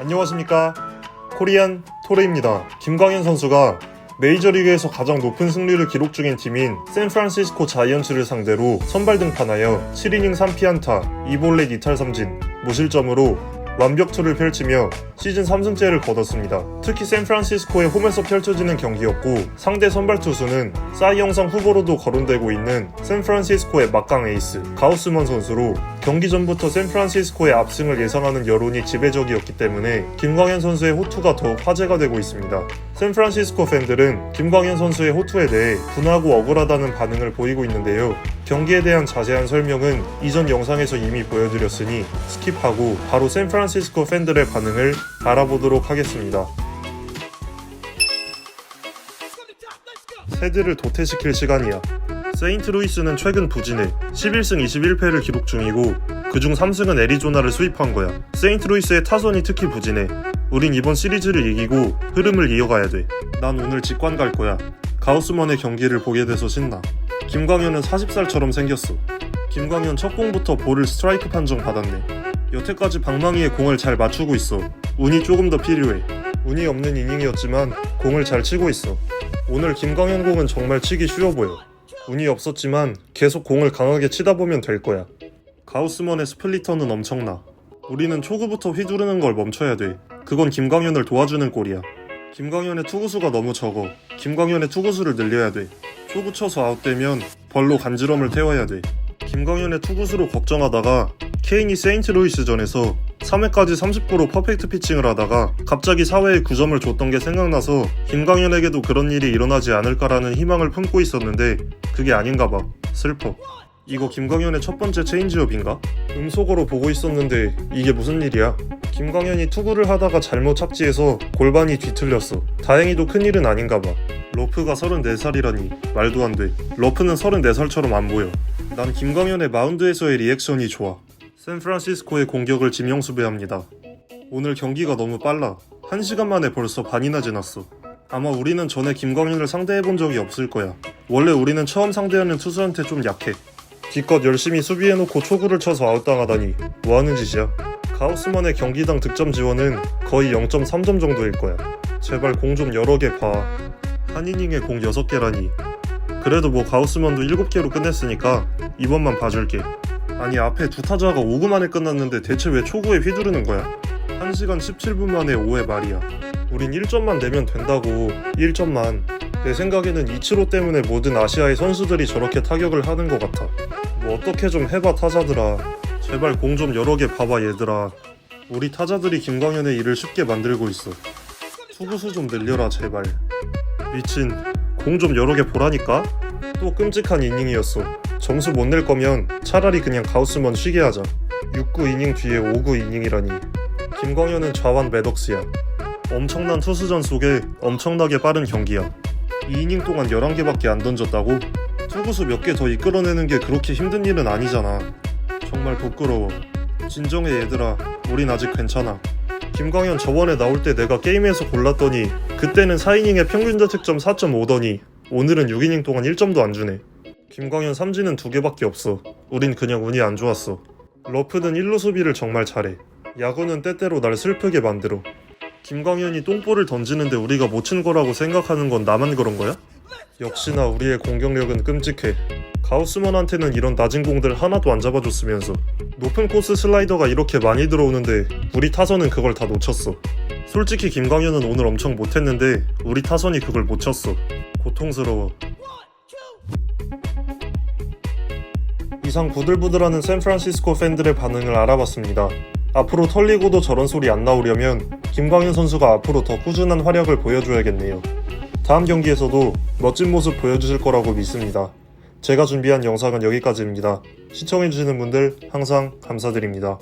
안녕하십니까? 코리안 토레입니다. 김광현 선수가 메이저리그에서 가장 높은 승률을 기록 중인 팀인 샌프란시스코 자이언츠를 상대로 선발 등판하여 7이닝 3피안타 2볼넷 2탈 3진 무실점으로 완벽투를 펼치며 시즌 3승째를 거뒀습니다. 특히 샌프란시스코의 홈에서 펼쳐지는 경기였고 상대 선발 투수는 싸이 영상 후보로도 거론되고 있는 샌프란시스코의 막강 에이스 가우스먼 선수로 경기 전부터 샌프란시스코의 압승을 예상하는 여론이 지배적이었기 때문에 김광현 선수의 호투가 더욱 화제가 되고 있습니다. 샌프란시스코 팬들은 김광현 선수의 호투에 대해 분하고 억울하다는 반응을 보이고 있는데요. 경기에 대한 자세한 설명은 이전 영상에서 이미 보여드렸으니 스킵하고 바로 샌프란시스코 팬들의 반응을 알아보도록 하겠습니다. 새들을 도태시킬 시간이야. 세인트루이스는 최근 부진해 11승 21패를 기록 중이고 그중 3승은 애리조나를 수입한 거야. 세인트루이스의 타선이 특히 부진해. 우린 이번 시리즈를 이기고 흐름을 이어가야 돼. 난 오늘 직관 갈 거야. 가우스먼의 경기를 보게 돼서 신나. 김광현은 40살처럼 생겼어. 김광현 첫 공부터 볼을 스트라이크 판정 받았네. 여태까지 방망이에 공을 잘 맞추고 있어. 운이 조금 더 필요해. 운이 없는 이닝이었지만 공을 잘 치고 있어. 오늘 김광현 공은 정말 치기 쉬워 보여. 운이 없었지만 계속 공을 강하게 치다 보면 될 거야. 가우스먼의 스플리터는 엄청나. 우리는 초구부터 휘두르는 걸 멈춰야 돼. 그건 김광현을 도와주는 꼴이야. 김광현의 투구수가 너무 적어. 김광현의 투구수를 늘려야 돼. 초구 쳐서 아웃되면 벌로 간지럼을 태워야 돼. 김광현의 투구수로 걱정하다가 케인이 세인트루이스전에서 3회까지 39로 퍼펙트 피칭을 하다가 갑자기 4회에 9점을 줬던 게 생각나서 김광현에게도 그런 일이 일어나지 않을까라는 희망을 품고 있었는데 그게 아닌가 봐. 슬퍼. 이거 김광현의 첫 번째 체인지업인가? 음속으로 보고 있었는데 이게 무슨 일이야? 김광현이 투구를 하다가 잘못 착지해서 골반이 뒤틀렸어. 다행히도 큰일은 아닌가 봐. 로프가 34살이라니 말도 안 돼. 러프는 34살처럼 안 보여. 난 김광현의 마운드에서의 리액션이 좋아. 샌프란시스코의 공격을 지명수배합니다. 오늘 경기가 너무 빨라. 1시간 만에 벌써 반이나 지났어. 아마 우리는 전에 김광현을 상대해본 적이 없을 거야. 원래 우리는 처음 상대하는 투수한테 좀 약해. 기껏 열심히 수비해놓고 초구를 쳐서 아웃당하다니 뭐하는 짓이야? 가우스만의 경기당 득점 지원은 거의 0.3점 정도일 거야. 제발 공 좀 여러 개 봐. 한 이닝에 공 6개라니. 그래도 뭐 가우스만도 7개로 끝냈으니까 이번만 봐줄게. 아니 앞에 두 타자가 5구 만에 끝났는데 대체 왜 초구에 휘두르는 거야? 1시간 17분 만에 5회 말이야. 우린 1점만 내면 된다고 1점만. 내 생각에는 이치로 때문에 모든 아시아의 선수들이 저렇게 타격을 하는 것 같아. 뭐 어떻게 좀 해봐 타자들아. 제발 공 좀 여러 개 봐봐 얘들아. 우리 타자들이 김광현의 일을 쉽게 만들고 있어. 투구수 좀 늘려라 제발. 미친. 공 좀 여러 개 보라니까? 또 끔찍한 이닝이었어. 점수 못 낼 거면 차라리 그냥 가우스먼 쉬게 하자. 6구 이닝 뒤에 5구 이닝이라니. 김광현은 좌완 매덕스야. 엄청난 투수전 속에 엄청나게 빠른 경기야. 2이닝 동안 11개밖에 안 던졌다고? 투구수 몇 개 더 이끌어내는 게 그렇게 힘든 일은 아니잖아. 정말 부끄러워. 진정해 얘들아. 우린 아직 괜찮아. 김광현 저번에 나올 때 내가 게임에서 골랐더니 그때는 4이닝에 평균 자책점 4.5더니 오늘은 6이닝 동안 1점도 안 주네. 김광현 삼진은 두 개밖에 없어. 우린 그냥 운이 안 좋았어. 러프는 1루 수비를 정말 잘해. 야구는 때때로 날 슬프게 만들어. 김광현이 똥볼을 던지는데 우리가 못 친 거라고 생각하는 건 나만 그런 거야? 역시나 우리의 공격력은 끔찍해. 가우스먼한테는 이런 낮은 공들 하나도 안 잡아줬으면서 높은 코스 슬라이더가 이렇게 많이 들어오는데 우리 타선은 그걸 다 놓쳤어. 솔직히 김광현은 오늘 엄청 못했는데 우리 타선이 그걸 못 쳤어. 고통스러워. 이상 부들부들하는 샌프란시스코 팬들의 반응을 알아봤습니다. 앞으로 털리고도 저런 소리 안 나오려면 김광현 선수가 앞으로 더 꾸준한 활약을 보여줘야겠네요. 다음 경기에서도 멋진 모습 보여주실 거라고 믿습니다. 제가 준비한 영상은 여기까지입니다. 시청해주시는 분들 항상 감사드립니다.